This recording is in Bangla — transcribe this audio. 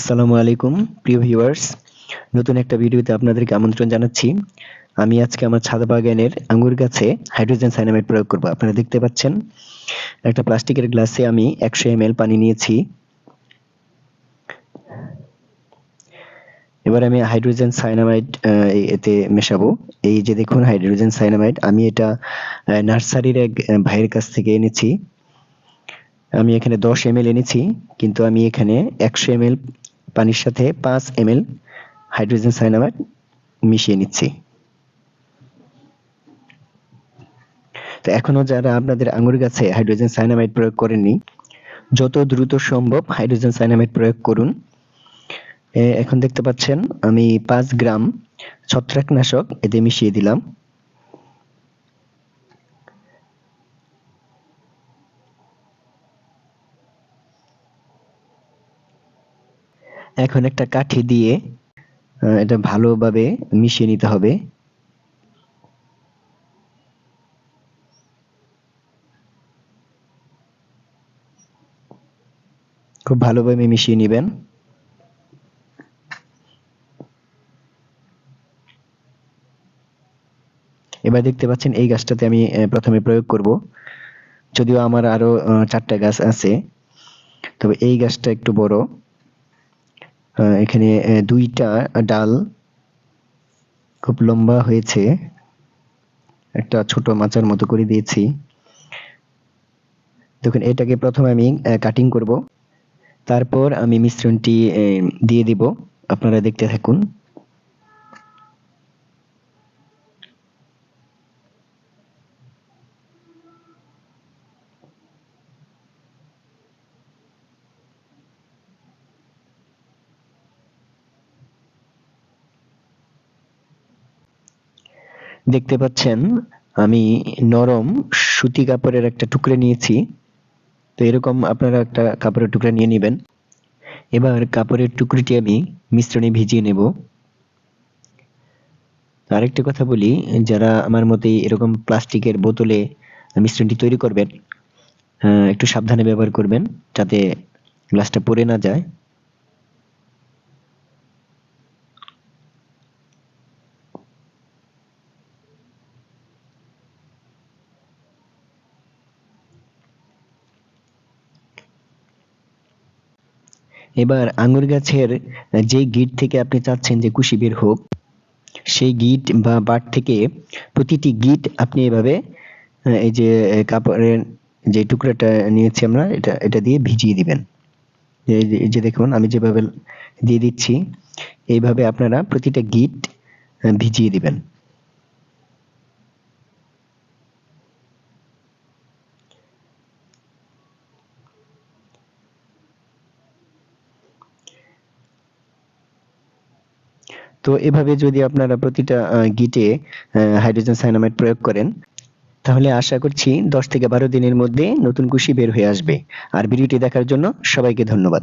আসসালামু আলাইকুম, প্রিয় ভিউয়ার্স। নতুন একটা ভিডিওতে আপনাদেরকে আমন্ত্রণ জানাচ্ছি। আমি আজকে আমার ছাদ বাগানের আঙ্গুর গাছে হাইড্রোজেন সাইনামাইড প্রয়োগ করব। আপনারা দেখতে পাচ্ছেন, একটা প্লাস্টিকের গ্লাসে আমি একশো এম পানি নিয়েছি। এবার আমি হাইড্রোজেন সাইনামাইড এতে মেশাবো। এই যে দেখুন, হাইড্রোজেন সাইনামাইড, আমি এটা নার্সারির এক ভাইয়ের কাছ থেকে এনেছি। আমি এখানে দশ এম এনেছি, কিন্তু আমি এখানে একশো এম পানির সাথে পাঁচ এম হাইড্রোজেন সাইনামাইড মিশিয়ে নিচ্ছি। তো এখনও যারা আপনাদের আঙুর গাছে হাইড্রোজেন সাইনামাইড প্রয়োগ করেননি, যত দ্রুত সম্ভব হাইড্রোজেন সাইনামাইড প্রয়োগ করুন। এখন দেখতে পাচ্ছেন আমি পাঁচ গ্রাম ছত্রাকনাশক এতে মিশিয়ে দিলাম। এখন একটা কাঠি দিয়ে এটা ভালোভাবে মিশিয়ে নিতে হবে। খুব ভালোভাবে মিশিয়ে নেবেন। এবার দেখতে পাচ্ছেন এই গাছটাতে আমি প্রথমে প্রয়োগ করব। যদিও আমার আরও চারটা গাছ আছে, তবে এই গাছটা একটু বড়। এখানে দুইটা ডাল খুব লম্বা হয়েছে। একটা ছোট মাচার মতো করে দিয়েছি। দেখুন, এটাকে প্রথমে আমি কাটিং করব। তারপর আমি মিশ্রণটি দিয়ে দিব। আপনারা দেখতে থাকুন। দেখতে পাচ্ছেন, আমি নরম সুতি কাপড়ের একটা টুকরে নিয়েছি। তো এরকম আপনারা একটা কাপড়ের টুকরা নিয়ে নেবেন। এবার কাপড়ের টুকরিটি আমি মিশ্রণে ভিজিয়ে নেব। আরেকটি কথা বলি, যারা আমার মতে এরকম প্লাস্টিকের বোতলে মিশ্রণটি তৈরি করবেন একটু সাবধানে ব্যবহার করবেন, যাতে গ্লাসটা পড়ে না যায়। এবার আঙুর গাছের যে গিট থেকে আপনি চাচ্ছেন যে কুশি বের হোক, সেই গিট বা বাট থেকে প্রতিটি গিট আপনি এভাবে এই যে কাপড়ের যে টুকরাটা নিয়েছি আমরা, এটা এটা দিয়ে ভিজিয়ে দিবেন। এই যে দেখুন, আমি যেভাবে দিয়ে দিচ্ছি, এইভাবে আপনারা প্রতিটা গিট ভিজিয়ে দিবেন। তো এভাবে যদি আপনারা প্রতিটা গিটে হাইড্রোজেন সাইনামাইড প্রয়োগ করেন, তাহলে আশা করছি দশ থেকে বারো দিনের মধ্যে নতুন কুশি বের হয়ে আসবে। আর ভিডিওটি দেখার জন্য সবাইকে ধন্যবাদ।